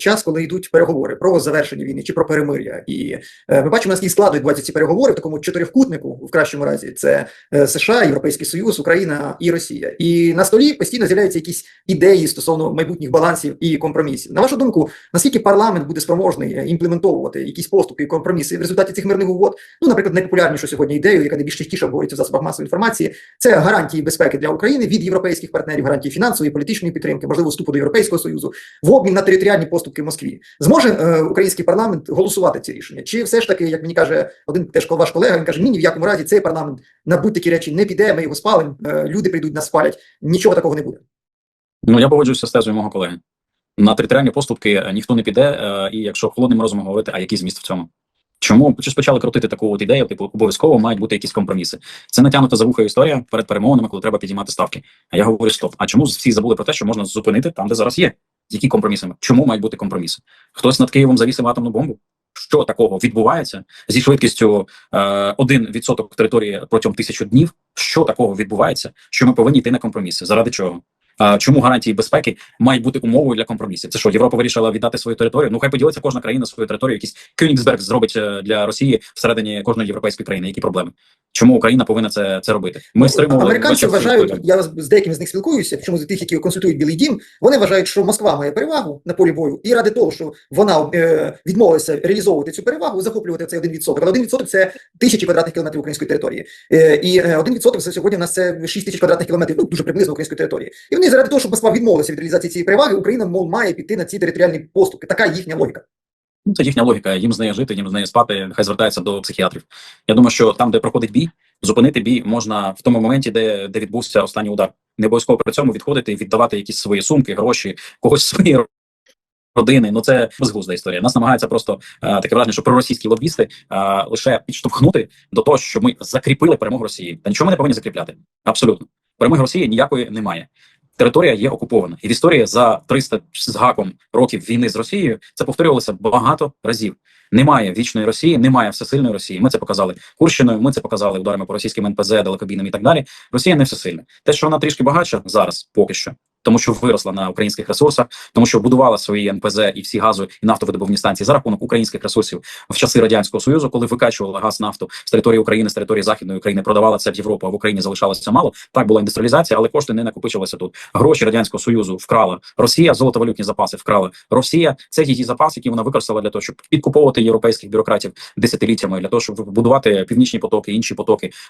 час, коли йдуть переговори про завершення війни чи про перемир'я. І е, ми бачимо, наскільки складно відбуваються ці переговори в такому чотирьохкутнику, в кращому разі, це е, США, Європейський Союз, Україна і Росія. І на столі постійно з'являються якісь ідеї стосовно майбутніх балансів і компромісів. На вашу думку, наскільки парламент буде спроможний імплементовувати якісь поступки і компроміси в результаті цих мирних угод? Ну, наприклад, найпопулярнішу сьогодні ідею, яка найбільш частіше обговорюється в засобах масової інформації, це гарантії безпеки для України від європейських партнерів, гарантії фінансової, політичної підтримки, можливо, вступу до Європейського союзу в обмін на територіальні поступки Москві. Зможе е, український парламент голосувати ці рішення? Чи все ж таки, як мені каже один теж ваш колега, він каже: ні, ні в якому разі цей парламент на будь-такі речі не піде, ми його спалимо, е, люди прийдуть нас спалять. Нічого такого не буде. Ну я погоджуюся з тезою мого колеги. На територіальні поступки е, ніхто не піде, е, і якщо холодним розумом говорити, а який зміст в цьому? Чому чи почали крутити таку от ідею? Типу, обов'язково мають бути якісь компроміси. Це натягнута за вухою історія перед перемовинами, коли треба підіймати ставки. А я говорю: стоп. А чому всі забули про те, що можна зупинити там, де зараз є? Які компромісами? Чому мають бути компроміси? Хтось над Києвом завісив атомну бомбу? Що такого відбувається зі швидкістю е, 1% території протягом тисячі днів? Що такого відбувається? Що ми повинні йти на компроміси? Заради чого? А чому гарантії безпеки мають бути умовою для компромісів? Це що Європа вирішила віддати свою територію? Ну хай поділиться кожна країна свою територію. Якийсь Кёнігсберг зробить е, для Росії всередині кожної європейської країни. Які проблеми? Чому Україна повинна це це робити? Ми стримували Американці вважають, я з деякими з них спілкуюся, причому з тих, які консультують Білий Дім. Вони вважають, що Москва має перевагу на полі бою, і ради того, що вона е, відмовилася реалізовувати цю перевагу, захоплювати цей 1%. Але 1% – це тисячі квадратних кілометрів української території. Е, і е, 1% це сьогодні у нас це 6 тисяч квадратних кілометрів, ну дуже приблизно української території. І вони заради того, щоб Москва відмовилася від реалізації цієї переваги, Україна мов має піти на ці територіальні поступки. Така їхня логіка. Ну, це їхня логіка. Їм з нею жити, їм з нею спати. Хай звертаються до психіатрів. Я думаю, що там, де проходить бій, зупинити бій можна в тому моменті, де, де відбувся останній удар. Не обов'язково при цьому відходити віддавати якісь свої сумки, гроші, когось свої родини. Ну це безглузда історія. Нас намагаються просто е, таке враження, що проросійські лобісти е, лише підштовхнути до того, щоб ми закріпили перемогу Росії. Та нічого ми не повинні закріпляти. Абсолютно, перемоги Росії ніякої немає. Територія є окупована, і в історії за 300 з гаком років війни з Росією це повторювалося багато разів. Немає вічної Росії, немає всесильної Росії. Ми це показали Курщиною. Ми це показали ударами по російським НПЗ, далекобійним і так далі. Росія не всесильна. Те, що вона трішки багатша зараз, поки що, тому що виросла на українських ресурсах, тому що будувала свої НПЗ і всі газові і нафтовидобувні станції за рахунок українських ресурсів в часи радянського союзу, коли викачувала газ нафту з території України, з території західної України, продавала це в Європу, а в Україні залишалося мало. Так була індустріалізація, але кошти не накопичилися тут. Гроші радянського союзу вкрала Росія, золотовалютні запаси вкрала Росія. Це її запас, який вона використала для того, щоб підкуповувати європейських бюрократів десятиліттями, для того, щоб будувати північні потоки, інші потоки,